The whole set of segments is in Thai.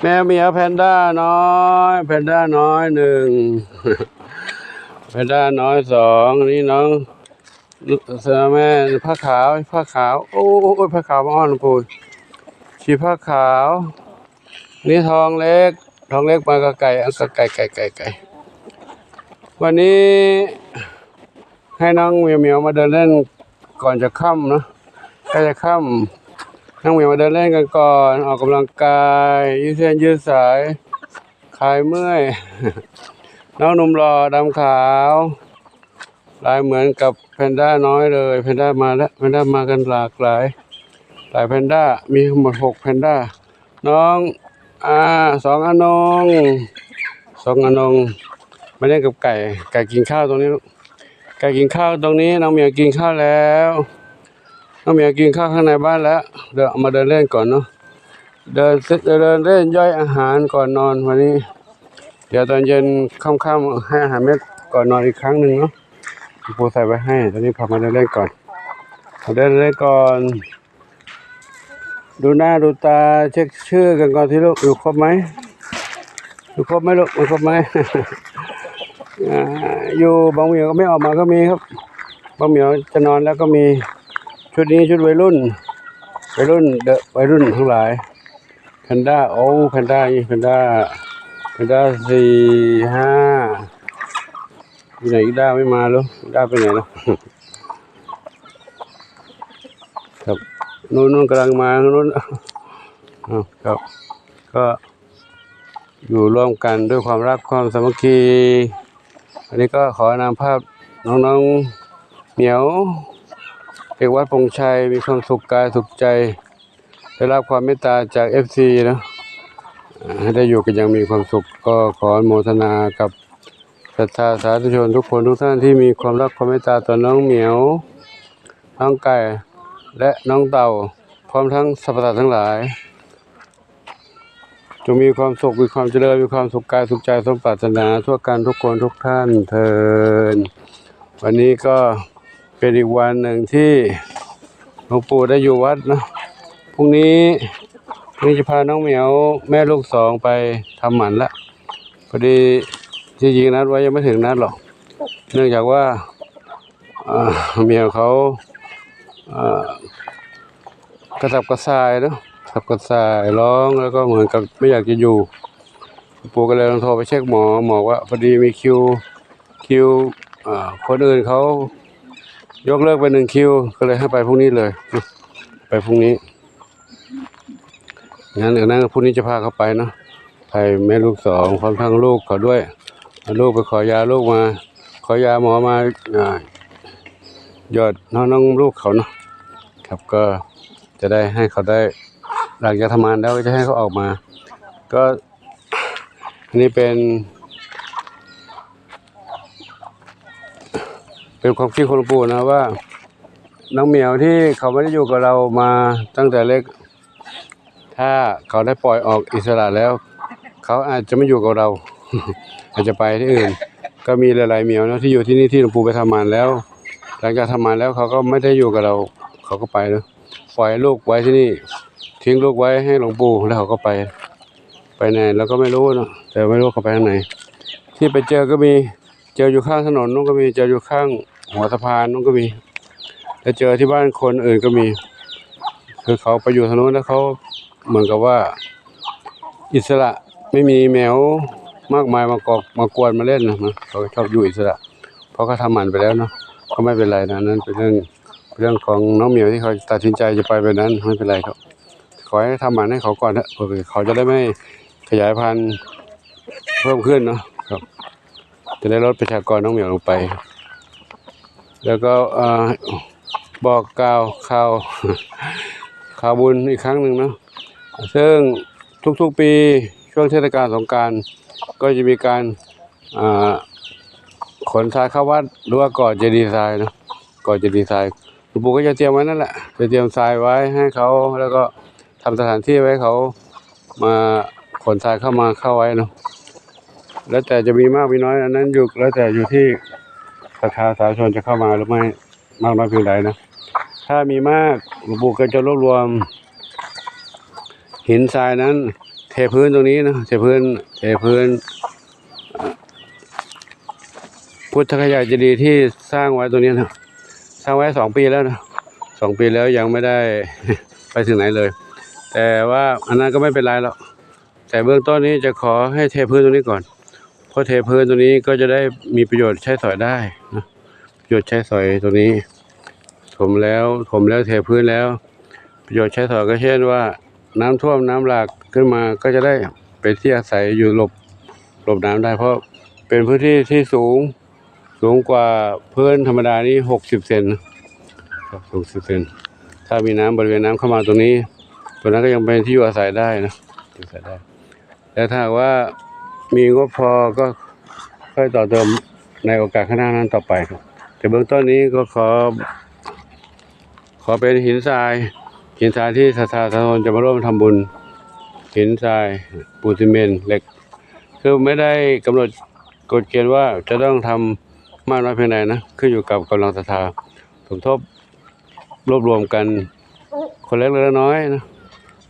แม่เหมียวแพนด้าน้อยแพนด้าน้อยหนึ่งแพนด้าน้อยสองนี่น้องเสือแม่ผ้าขาวผ้าขาว โอ้ยผ้าขาวมาอ้อนปูชีผ้าขาว นี่ทองเล็ก ทองเล็กมากับไก่อากับไก่ไก่ไก่ไก่วันนี้ให้น้องเหมียวเหมียวมาเดินเล่นก่อนจะค่ำเนาะใกล้จะค่ำ น้องเหมียวมาเดินเล่นกันก่อน ออกกำลังกายยืดเส้นยืดสายคลายเมื่อย น้องนุ่มหล่อดำขาว ลายเหมือนกับแพนด้าน้อยเลยแพนด้ามาแล้วแพนด้ามากันหลากหลาย หลายแพนด้ามีทั้งหมดหกแพนด้า น้องอ่าสองอนงสองอนงมาเล่นกับไก่ ไก่กินข้าวตรงนี้ลูกไก่กินข้าวตรงนี้น้องเหมียวกินข้าวแล้ว น้องเมียกินข้าวข้างในบ้านแล้ว เดี๋ยวมาเดินเล่นก่อนเนาะ เดินเสร็จเดินเล่นย่อยอาหารก่อนนอนวันนี้ เดี๋ยวตอนเย็นค่ำๆให้อาหารเม็ดก่อนนอนอีกครั้งหนึ่งเนาะปูใส่ไว้ให้ ตอนนี้พามาเดินเล่นก่อนเดินเล่นก่อน ดูหน้าดูตาเช็คชื่อกันก่อนที่ลูกอยู่ครบไหมอยู่ครบไหมลูกอยู่ครบไหมอ่าอยู่บางเหมียวก็ไม่ออกมาก็มีครับบางเหมียวจะนอนแล้วก็มี ชุดนี้ชุดวัยรุ่น วัยรุ่นเดอะวัยรุ่นทั้งหลายแพนด้าโอ้แพนด้านี่แพนด้าแพนด้าสี่ห้าอยู่ไหนอีด้าไม่มาแล้วด้าไปไหนแล้วครับนู้นนู้นกำลังมานู้นครับก็อยู่ร่วมกันด้วยความรักความสามัคคีอันนี้ก็ขอนำภาพน้องๆเหมียว เอกวัดพงชัยมีความสุขกายสุขใจ ได้รับความเมตตาจากเอฟซีนะให้ได้อยู่กันอย่างมีความสุขก็ขอโมทนากับศรัทธาสาธุชนทุกคนทุกท่านที่มีความรักความเมตตาต่อน้องเหมียวน้องไก่และน้องเต่า พร้อมทั้งสรรพสัตว์ทั้งหลายจงมีความสุขมีความเจริญมีความสุขกายสุขใจสมปรารถนาทั่วกันทุกคนทุกท่านเทินวันนี้ก็ เป็นอีกวันหนึ่งที่หลวงปู่ได้อยู่วัดนะพรุ่งนี้นี้จะพาน้องเหมียวแม่ลูกสองไปทำหมันละพอดีที่จริงนัดไว้ยังไม่ถึงนัดหรอก เนื่องจากว่าเหมียวเขาอกระสับกระส่ายเนาะสับกระส่ายร้องแล้วก็เหมือนกับไม่อยากจะอยู่ปู่ก็เลยลองโทรไปเช็คหมอหมอว่าพอดีมีคิวคิวคนอื่นเขา ยกเลิกไปหนึ่งคิว ก็เลยให้ไปพรุ่งนี้เลย ไปพรุ่งนี้ งั้นเดี๋ยวนั้นพรุ่งนี้จะพาเขาไปเนาะไปแม่ลูกสองพร้อมทั้งลูกเขาด้วย ลูกไปขอยาลูกมา ขอยาหมอมาอ่าหยอดน้องน้องลูกเขาเนาะ ครับก็จะได้ให้เขาได้หลังจากทำงานแล้วก็จะให้เขาออกมา ก็อันนี้เป็น เป็นความคิดของหลวงปู่นะว่าน้องเหมียวที่เขาไม่ได้อยู่กับเรามาตั้งแต่เล็ก ถ้าเขาได้ปล่อยออกอิสระแล้ว เขาอาจจะไม่อยู่กับเรา อาจจะไปที่อื่น ก็มีหลายๆเหมียวนะที่อยู่ที่นี่ที่หลวงปู่ไปทำงานแล้ว หลังจากทำงานแล้วเขาก็ไม่ได้อยู่กับเรา เขาก็ไปนะปล่อยลูกไว้ที่นี่ ทิ้งลูกไว้ให้หลวงปู่แล้วเขาก็ไป ไปไหนเราก็ไม่รู้นะแต่ไม่รู้เขาไปทางไหน ที่ไปเจอก็มีเจออยู่ข้างถนนนู้นก็มีเจออยู่ข้าง หัวสะพานนู้นก็มี แล้วเจอที่บ้านคนอื่นก็มี คือเขาไปอยู่ทางนู้นแล้วเขาเหมือนกับว่า อิสระไม่มีแมวมากมายมากอกมากวนมาเล่นนะนเขาชอบอยู่อิสระ เพราะเขาทำหมันไปแล้วเนาะก็ไม่เป็นไรนะนั่นเป็นเรื่องเรื่องของน้องเหมียวที่เขาตัดสินใจจะไปแบบนั้นไม่เป็นไรครับขอให้ทำหมันให้เขาก่อนเถอะเผื่อเขาจะได้ไม่ขยายพันธุ์เพิ่มขึ้นเนาะครับ จะได้ลดประชากรน้องเหมียวลงไป แล้วก็บอกกล่าวข่าวข่าวบุญอีกครั้งหนึ่งเนาะซึ่งทุกๆปีช่วงเทศกาลสงการก็จะมีการาขนทรายเข้าวัดหรือว่าก่อเจดีย์ทรายเนาะก่อเจดีย์ทรายหลวงปู่ก็จะเตรียมไว้นั่นแหละจะเตรียมทรายไว้ให้เขาแล้วก็ทำสถานที่ไว้เขามาขนทรายเข้ามาเข้าไว้เนาะแล้วแต่จะมีมากมีน้อยอันนั้นอยู่แล้วแต่อยู่ที่ ศรัทธาสาชนจะเข้ามาหรือไม่มากน้อยเพียงใดนะ ถ้ามีมากหลวงปู่ก็จะรวบรวม หินทรายนั้น เทพื้นตรงนี้นะเทพื้นเทพื้น พุทธคยาเจดีย์ที่สร้างไว้ตรงนี้นะสร้างไว้สองปีแล้วนะสองปีแล้วยังไม่ได้ไปถึงไหนเลย แต่ว่าอันนั้นก็ไม่เป็นไรหรอกแต่เบื้องต้นนี้จะขอให้เทพื้นตรงนี้ก่อน เพราะเทพื้นตรงนี้ก็จะได้มีประโยชน์ใช้สอยได้นะประโยชน์ใช้สอยตรงนี้ ถมแล้วถมแล้วเทพื้นแล้ว ประโยชน์ใช้สอยก็เช่นว่า น้ำท่วมน้ำหลากขึ้นมาก็จะได้เป็นที่อาศัยอยู่หลบหลบน้ำได้ เพราะเป็นพื้นที่ที่สูงสูงกว่าพื้นธรรมดานี่หกสิบเซนนะครับหกสิบเซนถ้ามีน้ำบริเวณน้ำเข้ามาตรงนี้ ตัวนั้นก็ยังเป็นที่อยู่อาศัยได้นะอยู่อาศัยได้แต่ถ้าว่า มีงบพอก็ค่อยต่อเติมในโอกาสข้างหน้านั้นต่อไปครับแต่เบื้องต้นนี้ก็ขอ ขอเป็นหินทราย หินทรายที่ศรัทธาสาธุชนจะมาร่วมทำบุญ หินทรายปูซีเมนเหล็ก คือไม่ได้กำหนดกฎเกณฑ์ว่าจะต้องทำมากน้อยเพียงใดนะขึ้นอยู่กับกำลังศรัทธาสมทบรวบรวมกัน คนเล็กเล็กน้อยนะ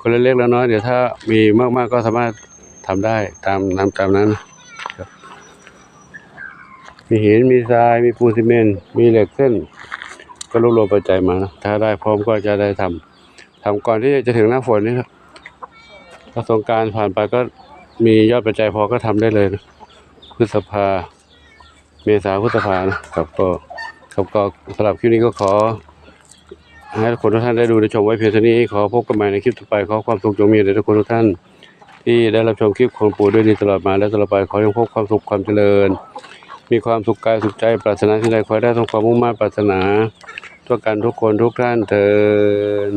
คนเล็กๆน้อยเดี๋ยวถ้ามีมากๆก็สามารถ ทำได้ตามตามตามนั้นนะครับมีหินมีทรายมีปูนซีเมนต์มีเหล็กเส้น ก็รวบรวมปัจจัยมานะถ้าได้พร้อมก็จะได้ทำทำก่อนที่จะถึงหน้าฝนนี่ครับถ้าสงกรารผ่านไปก็มียอดปัจจัยพอก็ทำได้เลยนะพฤษภา เมษาพฤษภานะครับก็ครับก็สำหรับคลิปนี้ก็ขอ ให้ทุกคนทุกท่านได้ดูได้ชมไว้เพียงเท่านี้ขอพบกันใหม่ในคลิปต่อไปขอความสุขจงมีแด่ทุกคนทุกท่าน ที่ได้รับชมคลิปของปู่ด้วยดีตลอดมาและตลอดไปขอยังพบความสุขความเจริญ มีความสุขกายสุขใจปรารถนาที่ใดขอให้ได้ทำความมุ่งมั่นปรารถนาทั่วกันทุกคนทุกท่านเถิด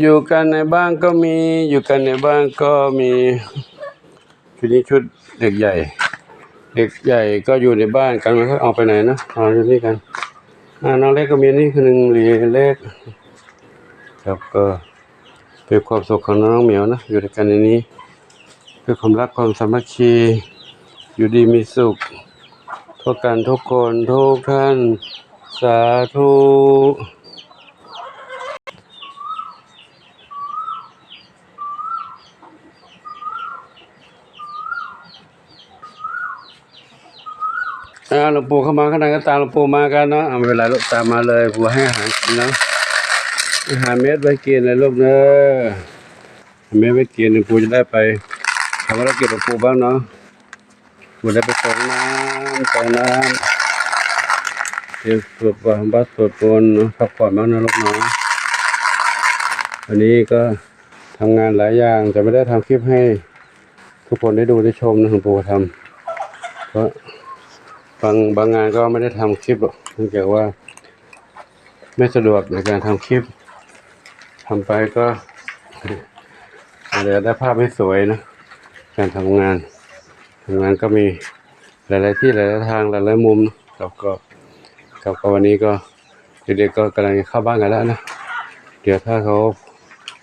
อยู่กันในบ้านก็มี อยู่กันในบ้านก็มีชุดนี้ชุดเด็กใหญ่ เด็กใหญ่ก็อยู่ในบ้านกันไม่ค่อยออกไปไหนนะนอนอยู่นี่กันน้องเล็กก็มีนี่คือหนึ่งเหรียญเล็กครับก็เป็นความสุขของน้องเหมียวนะอยู่ด้วยกันในนี้เพื่อความรักความสามัคคีอยู่ดีมีสุขทุกกันทุกคนทุกท่านสาธุ อ่าหลวงปู่เข้ามาข้างในก็ตามหลวงปู่มากันเนาะเอาเป็นไรลูกตามมาเลยปู่ให้อาหารกินเนาะอาหารเม็ดไว้กินเลยลูกเนอะเม็ดไว้กินหลวงปู่จะได้ไปทำภารกิจหลวงปู่บ้างเนาะปู่ได้ไปส่งน้ำส่งน้ำเตรียมสวดบาบัสสวดมนต์เนพักผ่อนบ้างนะลูกเนาะวันนี้ก็ทำงานหลายอย่างแต่ไม่ได้ทำคลิปให้ทุกคนได้ดูได้ชมนะหลวงปู่ทำเพราะ บางบางงานก็ไม่ได้ทำคลิปหรอกเนื่องจากว่า ไม่สะดวกในการทำคลิปทำไปก็อาจจะได้ภาพไม่สวยนะ การทำงานทำงานก็มีหลาย ๆ ที่หลายๆทางหลายๆมุมนะครับก็ครับก็วันนี้ก็เด็กๆก็กำลังเข้าบ้านกันแล้วนะเดี๋ยวถ้าเขา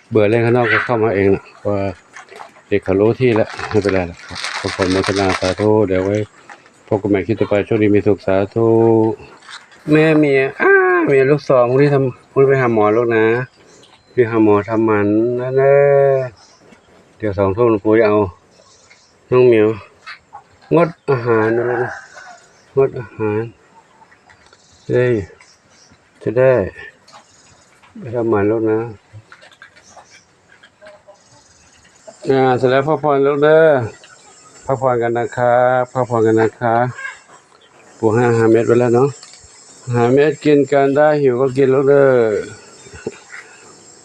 เบื่อเล่นข้างนอกก็เข้ามาเองนะเพราะว่าเด็กเขารู้ที่แล้วไม่เป็นไรหรอกครับขอผลโมทนาสาธุเดี๋ยวไว้ บกันใหม่คลิปต่อไปโชคดีมีสุขสาธุแม่เมียอ้าเมียลูกสองพรุ่งนี้ทำคนไปหาหมอลูกนะไปหาหมอทำหมันนั่นแหละเดี๋ยวสองทุ่มกูจะเอาน้องเหมียวงดอาหารนะลูกนะงดอาหารจะได้จะได้ไปทำหมันลูกนะอ่าเสร็จแล้วพักผ่อนแล้วเด้อ พักผ่อนกันนะครับพักผ่อนกันนะคะปูห้าหาเม็ดไปแล้วเนาะหาเม็ดกินกันได้หิวก็กินแล้วเด้อ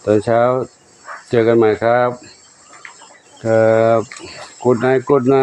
ตอนเช้าเจอกันใหม่ครับ ครับกุดไนกุดไน